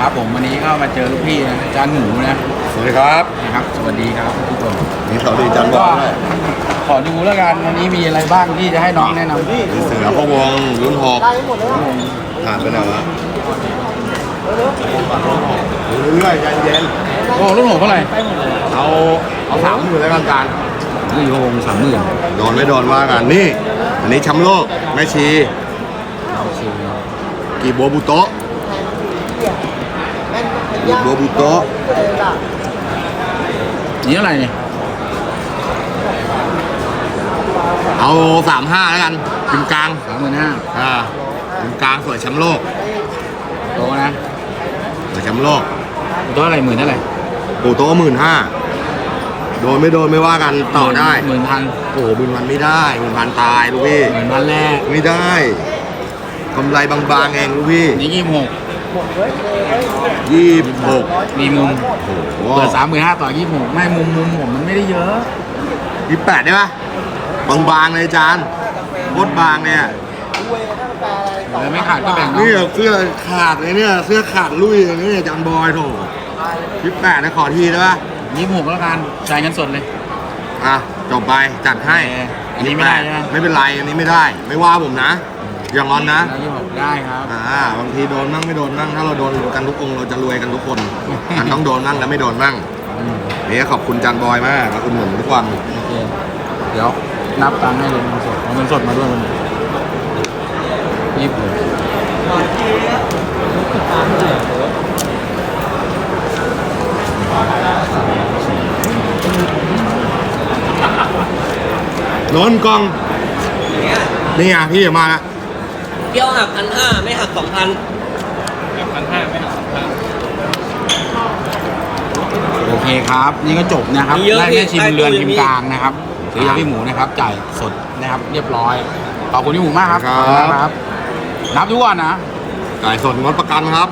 ครับผมวันนี้ก็มาเจอลูกพี่นะอาจารย์หมูนะสวัสดีครับนะครับ สวัสดีครับทุกคนนี่สวัสดีจันบก็อลด้วยขอดูแล้วกันวันนี้มีอะไรบ้างที่จะให้น้องแนะนำมีเสือพะวงรุ่นหกผ่านไปแล้วละเรื่อยๆใจเย็นโอ้รุ่นหกเท่าไหร่เอาเอาสามหมื่นแล้วกันจานนี่โงสามหมื่นโดนไม่โดนว่ากันนี่ อันนี้แชมป์โลกแม่ชีกีโบบุโตะกี โบบุโตะนี่เท่าไหร่เนี่ยเอาสามห้าแล้วกันกึ่งกลางสามหมื่นห้าอ่ากึ่งกลางสวยแชมป์โลกโตนะสวยแชมป์โลกตัวเท่าไหร่หมื่นเท่าไหร่ปูโต๊ะหมื่นห้าโดนไม่โดนไม่ว่ากันต่อได้หมื่นพันโอ้โหหมื่นพันไม่ได้หมื่นพันตายลูกพี่หมื่นพันแรกไม่ได้กำไรบางๆเองลูกพี่นี่ยี่สิบหก ยี่สิบหกมีมุมโอ้โหเปิดสามหมื่นห้าต่อยี่สิบหกไม่มุมมุมผมมันไม่ได้เยอะยี่สิบแปดได้ปะบางๆเลยจานโคตรบางเนี่ยเออไม่ขาดก็แบ่งน้องนี่เสื้อขาดเลยเนี่ยเสื้อขาดลุยอย่างนี้จานบอยโถยี่สิบแปดนะขอทีได้ปะยี่สิบหกแล้วกันจ่ายเงินสดเลย อะจบไปจัดให้โอเคอันนี้ไม่ได้ใช่ไหม ไม่เป็นไรอันนี้ไม่ได้ ไม่ว่าผมนะ อย่างอนนะแล้วยี่สิบหกได้ครับ อ่าบางทีโดนมั่งไม่โดนมั่งถ้าเราโดนกันทุกองค์เราจะรวยกันทุกคนมันต้องโดนมั่งและไม่โดนมั่งอืมนี่ขอบคุณจันบอยมากขอบคุณหนุนทุกวันโอเคเดี๋ยวนับตังค์ให้เลยเงินสดเอาเงินสดมาด้วยมันยี่สิบหกนนท์กล้องนี่ไงพี่มาแล้ว เที่ยวหักพันห้าไม่หักสองพัน โอเคครับ นี่ก็จบนะครับได้แค่ชิมเรือนชิมกลางนะครับซื้อยาพี่หมูนะครับ จ่ายสดนะครับ เรียบร้อยขอบคุณพี่หมูมากครับขอบคุณมากครับ นับทุกวันนะ จ่ายสดงดประกันครับ